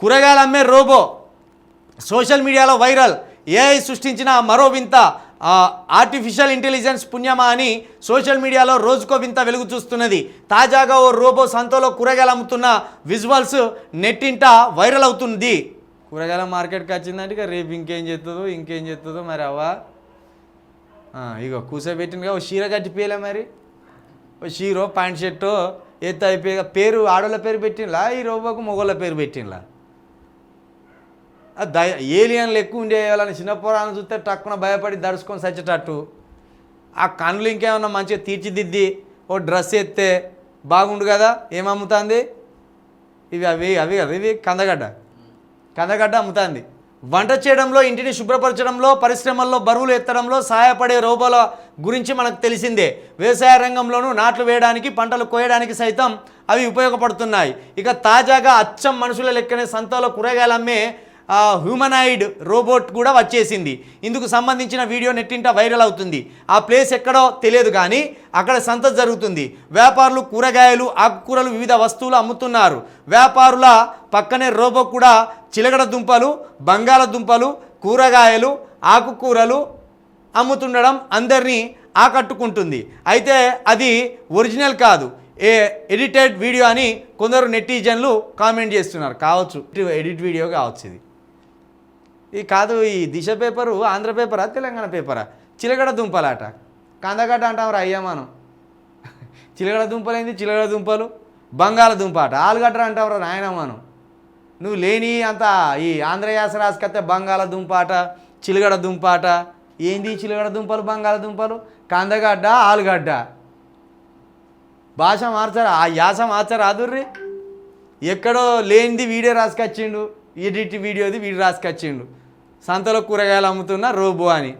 కూరగాయలు అమ్మే robo. Social మీడియాలో వైరల్. ఏఐ సృష్టించిన మరో వింత ఆర్టిఫిషియల్ ఇంటెలిజెన్స్ పుణ్యమా అని సోషల్ మీడియాలో రోజుకో వింత వెలుగు చూస్తున్నది. తాజాగా ఓ రోబో సంతలో కూరగాయలు అమ్ముతున్న విజువల్స్ నెట్టింట వైరల్ అవుతుంది కూరగాయల మార్కెట్కి వచ్చిందంటే ఇక రేపు ఇంకేం చేస్తుందో ఇంకేం చేస్తుందో మరి అవ్వా. ఇగో కూర్చోబెట్టినగా ఓ చీర కట్టిపోయలే మరి. ఓ చీరో ప్యాంట్ షర్టు ఎత్తు అయిపోయి పేరు ఆడోళ్ళ పేరు పెట్టినలా ఈ రోబోకు మొగోళ్ళ పేరు పెట్టినలా ఏలియన్లు ఎక్కువ ఉండే వాళ్ళని చూస్తే టక్కున భయపడి దడుచుకొని చచ్చేటట్టు ఆ కళ్ళు ఇంకేమన్నా మంచిగా తీర్చిదిద్ది ఓ డ్రెస్ ఎత్తే బాగుండు కదా ఏమమ్ముతుంది ఇవి అవి అవి కదా ఇవి కందగడ్డ. కందగడ్డ అమ్ముతుంది. వంట చేయడంలో ఇంటిని శుభ్రపరచడంలో పరిశ్రమల్లో బరువులు ఎత్తడంలో సహాయపడే రోబోల గురించి మనకు తెలిసిందే. వ్యవసాయ రంగంలోనూ నాట్లు వేయడానికి పంటలు కోయడానికి సైతం అవి ఉపయోగపడుతున్నాయి. ఇక తాజాగా అచ్చం మనుషుల లెక్కనే సంతలో కూరగాయలు అమ్మే హ్యూమనాయిడ్ రోబోట్ కూడా వచ్చేసింది. ఇందుకు సంబంధించిన వీడియో నెట్టింట వైరల్ అవుతుంది. ఆ ప్లేస్ ఎక్కడో తెలియదు కానీ అక్కడ సంత జరుగుతుంది. వ్యాపారులు కూరగాయలు ఆకుకూరలు వివిధ వస్తువులు అమ్ముతున్నారు. వ్యాపారుల పక్కనే రోబో కూడా చిలగడ దుంపలు బంగాళదుంపలు కూరగాయలు ఆకుకూరలు అమ్ముతుండడం అందరినీ ఆకట్టుకుంటుంది. అయితే అది ఒరిజినల్ కాదు. ఏ ఎడిటెడ్ వీడియో అని కొందరు నెటిజన్లు కామెంట్ చేస్తున్నారు. కావచ్చు. ఎడిట్ వీడియో కావచ్చు ఇది. ఈ కాదు ఈ దిశ పేపరు ఆంధ్ర పేపరా తెలంగాణ పేపరా? చిలగడ దుంపలాట. కందగడ్డ అంటాం రా అయ్యా మనం చిలగడ దుంపలేంది చిలగడ దుంపలు. బంగాళదుంప ఆట. ఆలుగడ్డ అంటాం రా నాయన మనం నువ్వు లేని అంత ఈ ఆంధ్ర యాస రాసుకత్తే బంగాళదుంప ఆట చిలగడ దుంప ఆట. ఏంది చిలగడ దుంపలు బంగాళదుంపలు కందగడ్డ ఆలుగడ్డ. భాష మార్చరా? ఆ యాస మార్చరాదుర్రి ఎక్కడో లేనిది వీడియో రాసుకొచ్చిండు. ఎడిట్ వీడియోది వీడియో రాసుకొచ్చిండు. సంతలో కూరగాయలు అమ్ముతున్న రోబో అని.